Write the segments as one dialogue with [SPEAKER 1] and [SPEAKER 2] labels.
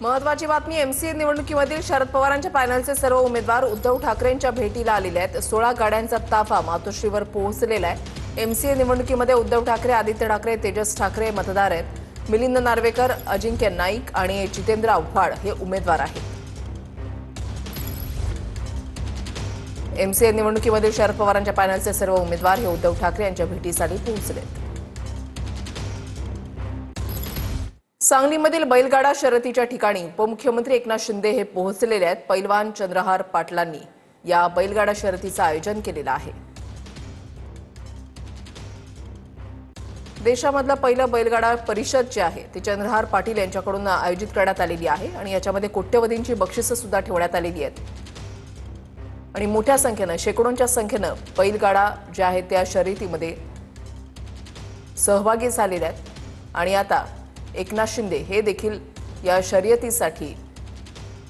[SPEAKER 1] महत्वाची बातमी एमसीए निवडणुकीमधील शरद पवारांच्या पॅनलचे सर्व उमेदवार उद्धव ठाकरेंच्या भेटीला आलेले आहेत. सोळा गाड्यांचा ताफा मातोश्रीवर पोहोचलेला आहे. एमसीए निवडणुकीमध्ये उद्धव ठाकरे आदित्य ठाकरे तेजस ठाकरे मतदार आहेत. मिलिंद नार्वेकर अजिंक्य नाईक आणि जितेंद्र आव्हाड हे उमेदवार आहेत. एमसीए निवडणुकीमधील शरद पवारांच्या पॅनलचे सर्व उमेदवार हे उद्धव ठाकरे यांच्या भेटीसाठी पोहोचलेत. सांगलीमधील बैलगाडा शर्यतीच्या ठिकाणी उपमुख्यमंत्री एकनाथ शिंदे हे पोहोचलेले आहेत. पैलवान चंद्रहार पाटलांनी या बैलगाडा शर्यतीचं आयोजन केलेलं आहे. देशामधलं पहिलं बैलगाडा परिषद जे आहे ती चंद्रहार पाटील यांच्याकडून आयोजित करण्यात आलेली आहे आणि याच्यामध्ये कोट्यवधींची बक्षिसं सुद्धा ठेवण्यात आलेली आहेत. आणि मोठ्या संख्येनं शेकडोंच्या संख्येनं बैलगाडा ज्या आहेत त्या शर्यतीमध्ये सहभागी झालेल्या आहेत. आणि आता एकनाथ शिंदे हे देखील या शर्यतीसाठी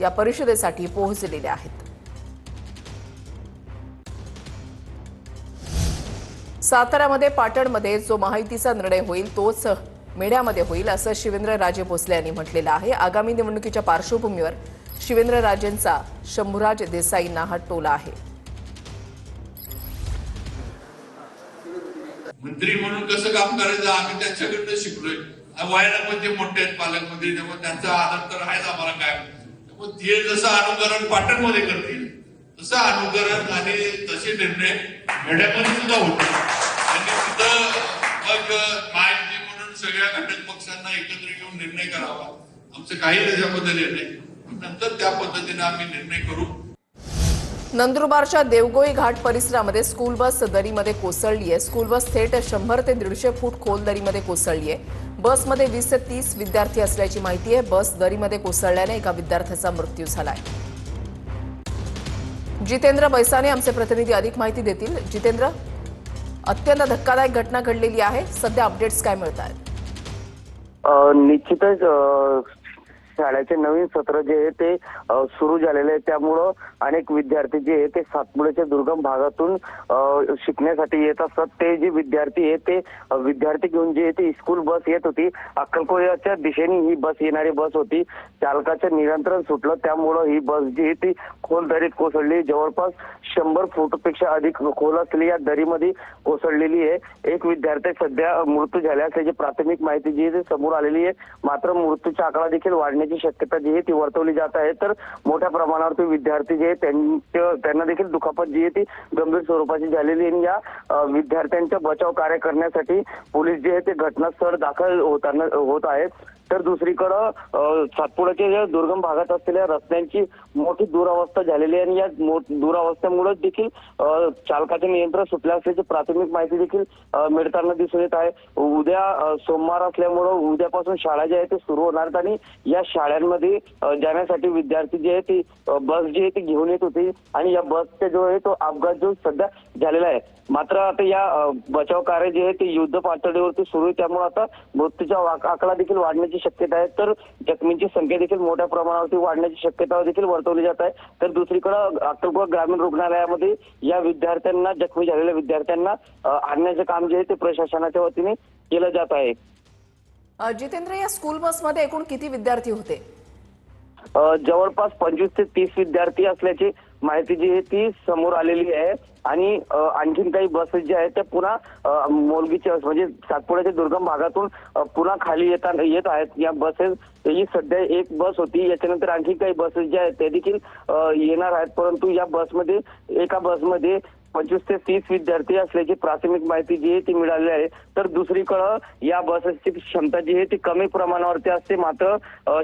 [SPEAKER 1] या परिषदेसाठी पोहोचलेले आहेत. साताऱ्यामध्ये पाटणमध्ये जो माहितीचा निर्णय होईल तोच मेढ्यामध्ये होईल असं शिवेंद्र राजे भोसले यांनी म्हटलेलं आहे. आगामी निवडणुकीच्या पार्श्वभूमीवर शिवेंद्र राजेंचा शंभूराज देसाईंना हा टोला आहे.
[SPEAKER 2] मंत्री म्हणून कसं काम करायचं? आम्ही त्यांच्याकडनं शिकलोय. वयाला पण ते मोठे आहेत पालकमंत्री त्यामुळे त्यांचा आदर तर आहेच आम्हाला काय. त्यामुळे ते जसं अनुकरण पाटणमध्ये करतील तसं अनुकरण आणि तसे निर्णय मेढ्यामध्ये सुद्धा होते आणि तिथं मग माहिती म्हणून सगळ्या घटक पक्षांना एकत्र घेऊन निर्णय करावा. आमचं काही त्याच्याबद्दल निर्णय नंतर त्या पद्धतीने आम्ही निर्णय करू.
[SPEAKER 1] नंदुरबारच्या देवगोई घाट परिसरामध्ये स्कूल बस दरीमध्ये कोसळली आहे स्कूल बस थेट शंभर ते दीडशे फूट खोल दरीमध्ये कोसळली आहे बसमध्ये वीस ते तीस विद्यार्थी असल्याची माहिती आहे. बस दरीमध्ये कोसळल्याने एका विद्यार्थ्याचा मृत्यू झालाय. जितेंद्र बैसाने आमचे प्रतिनिधी अधिक माहिती देतील. जितेंद्र अत्यंत धक्कादायक घटना घडलेली आहे. सध्या अपडेट्स काय मिळत आहेत
[SPEAKER 3] निश्चितच शाळेचे नवीन सत्र जे आहे ते सुरू झालेले आहे. त्यामुळं अनेक विद्यार्थी जे आहे ते सातपुड्याच्या दुर्गम भागातून शिकण्यासाठी येत असतात. ते जे विद्यार्थी आहे ते विद्यार्थी घेऊन जे ते स्कूल बस येत होती. अक्कलकोयाच्या दिशेने ही बस येणारी बस होती. चालकाचं नियंत्रण सुटलं. त्यामुळं ही बस जी आहे ती खोल दरीत कोसळली. जवळपास शंभर फूटपेक्षा अधिक खोल असलेली या दरीमध्ये कोसळलेली आहे. एक विद्यार्थी सध्या मृत्यू झाला असल्याची प्राथमिक माहिती जी आहे ती समोर आलेली आहे. मात्र मृत्यूचा आकडा देखील वाढण्याची शक्यता जी आहे ती वर्तवली जात आहे. तर मोठ्या प्रमाणावरती विद्यार्थी जे आहे त्यांच्या त्यांना देखील दुखापत जी आहे ती गंभीर स्वरूपाची झालेली आहे. आणि या विद्यार्थ्यांचा बचाव कार्य करण्यासाठी पोलीस जे आहे ते घटनास्थळ दाखल होताना होत आहेत. तर दुसरीकडं अ, सातपुड्याच्या ज्या दुर्गम भागात असलेल्या रस्त्यांची मोठी दुरावस्था झालेली आहे आणि या दुरावस्थेमुळे देखील चालकाचे नियंत्रण सुटले असल्याची प्राथमिक माहिती देखील मिळताना दिसून येत आहे. उद्या सोमवार असल्यामुळं उद्यापासून शाळा ज्या आहेत ते सुरू होणार आहेत आणि या शाळांमध्ये जाण्यासाठी विद्यार्थी जे आहे ते बस जी आहे ती घेऊन येत होती आणि या बसचा जो आहे तो अपघात जो सध्या झालेला आहे. मात्र आता या बचाव कार्य जे आहे ते युद्ध पातळीवरती सुरू आहे. त्यामुळे आता मृत्यूचा वाक- आकडा देखील वाढण्याची शक्यता आहे. तर जखमींची संख्या देखील मोठ्या प्रमाणावरती वाढण्याची शक्यता देखील वर्तवली जात आहे. तर दुसरीकडे अक्कलकोट ग्रामीण रुग्णालयामध्ये या विद्यार्थ्यांना जखमी झालेल्या विद्यार्थ्यांना आणण्याचं काम जे आहे ते प्रशासनाच्या वतीने केलं जात आहे.
[SPEAKER 1] जितेंद्र या स्कूल बसमध्ये एकूण किती विद्यार्थी होते?
[SPEAKER 3] जवळपास पंचवीस ते तीस विद्यार्थी असल्याची माहिती जी आहे ती समोर आलेली आहे. आणि आणखीन काही बसेस ज्या आहेत त्या पुन्हा मोलगीच्या म्हणजे सातपुड्याच्या दुर्गम भागातून पुन्हा खाली येतात येत आहेत. या बसेस ही सध्या एक बस होती. याच्यानंतर आणखी काही बसेस ज्या आहेत त्या देखील येणार आहेत. परंतु या बसमध्ये एका बसमध्ये पंचवीस ते तीस विद्यार्थी असल्याची प्राथमिक माहिती जी आहे ती मिळाली आहे. तर दुसरीकडं या बसेसची क्षमता जी आहे ती कमी प्रमाणावरती असते. मात्र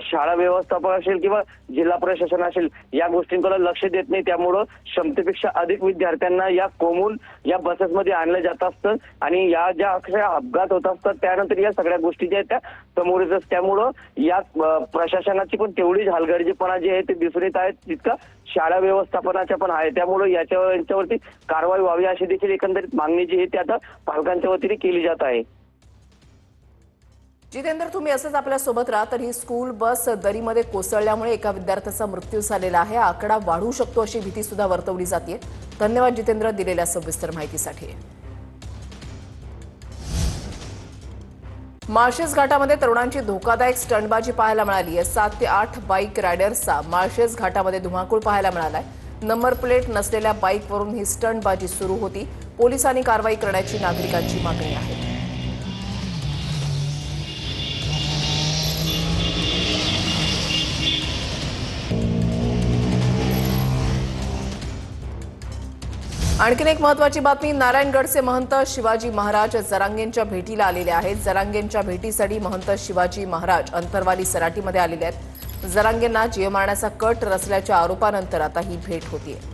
[SPEAKER 3] शाळा व्यवस्थापन असेल किंवा जिल्हा प्रशासन असेल या गोष्टींकडे लक्ष देत नाही. त्यामुळं क्षमतेपेक्षा अधिक विद्यार्थ्यांना या कोमून या बसेसमध्ये आणलं जात असतं आणि या ज्या अक्षरशः अपघात होत असतात त्यानंतर या सगळ्या गोष्टी ज्या आहेत त्या समोर येत असतात. त्यामुळं या प्रशासनाची पण तेवढीच हलगर्जीपणा जी आहे ते दिसून येत आहे. तितका शाळा व्यवस्थापनाच्या पण आहे. त्यामुळे याच्यावर यांच्यावरती कारवाई व्हावी अशी देखील एकंदरीत मागणी जी आहे ती आता पालकांच्या वतीने केली जात आहे.
[SPEAKER 1] जितेंद्र तुम्ही असंच आपल्यासोबत राहा तर ही स्कूल बस दरीमध्ये कोसळल्यामुळे एका विद्यार्थ्याचा मृत्यू झालेला आहे. आकडा वाढू शकतो अशी भीती सुद्धा वर्तवली जाते धन्यवाद जितेंद्र दिलेल्या सविस्तर माहितीसाठी. माळशेज घाटामध्ये तरुणांची धोकादायक स्टंटबाजी पाहायला मिळाली आहे सात ते आठ बाईक रायडर्सचा माळशेज घाटामध्ये धुमाकूळ पाहायला मिळालाय. नंबर प्लेट नसलेल्या बाईकवरून ही स्टंटबाजी सुरू होती. पोलिसांनी कारवाई करण्याची नागरिकांची मागणी आहे. आणखीन एक महत्वाची बातमी नारायणगडचे महंत शिवाजी महाराज जरांगेंच्या भेटीला आलेले आहेत. जरांगेंच्या भेटीसाठी महंत शिवाजी महाराज अंतरवाली सराटीमध्ये आलेले आहेत. जरांगेंना जीव मारण्याचा कट रचल्याच्या आरोपानंतर आता ही भेट होतीये.